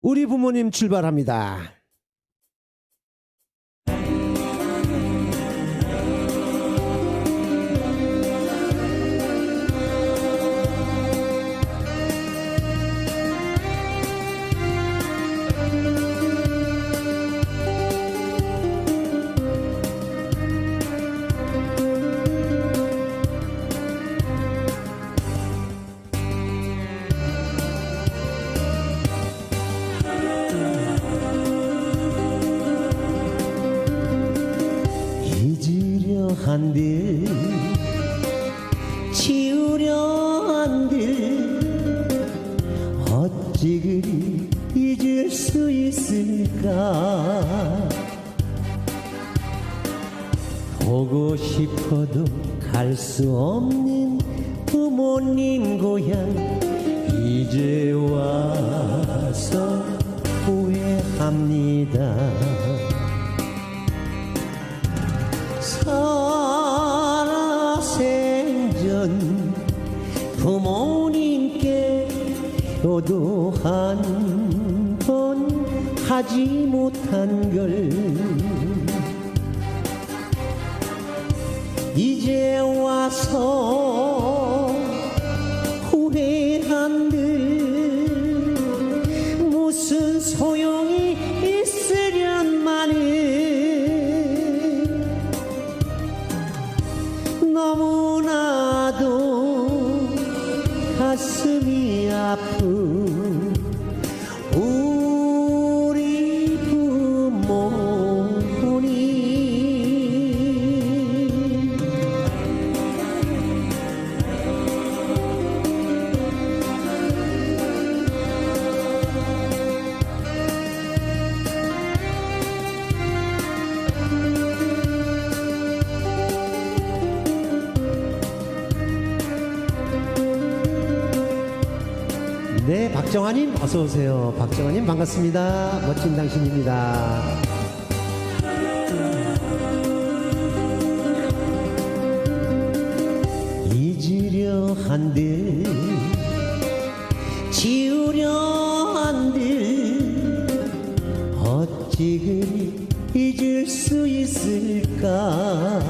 우리 부모님 출발합니다. 한들 지우려 한들 어찌 그리 잊을 수 있을까? 보고 싶어도 갈 수 없는 부모님 고향 이제 와서 후회합니다. 살 아생전 부모님께 효도 한 번 하지 못한 걸 이제 와서 후회한들 무슨 소용이 있으련마는 너무 가슴이 아픈 네, 박정환님 어서 오세요. 박정환님 반갑습니다. 멋진 당신입니다. 잊으려 한들 지우려 한들 어찌 그리 잊을 수 있을까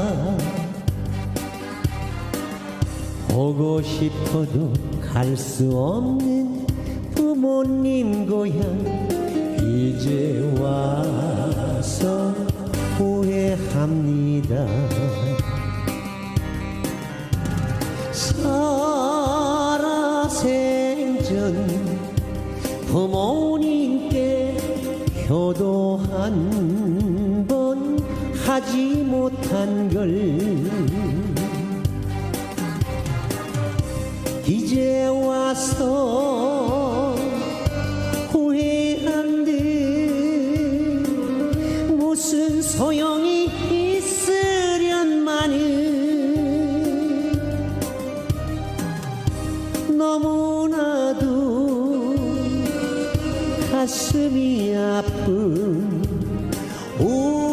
보고 싶어도 갈 수 없는 부모님 고향. 이제 와서 후회합니다. 살아생전 부모님께 효도 한 번 하지 못한 걸 이제 와서 후회한들 무슨 소용이 있으련마는 너무나도 가슴이 아픈 우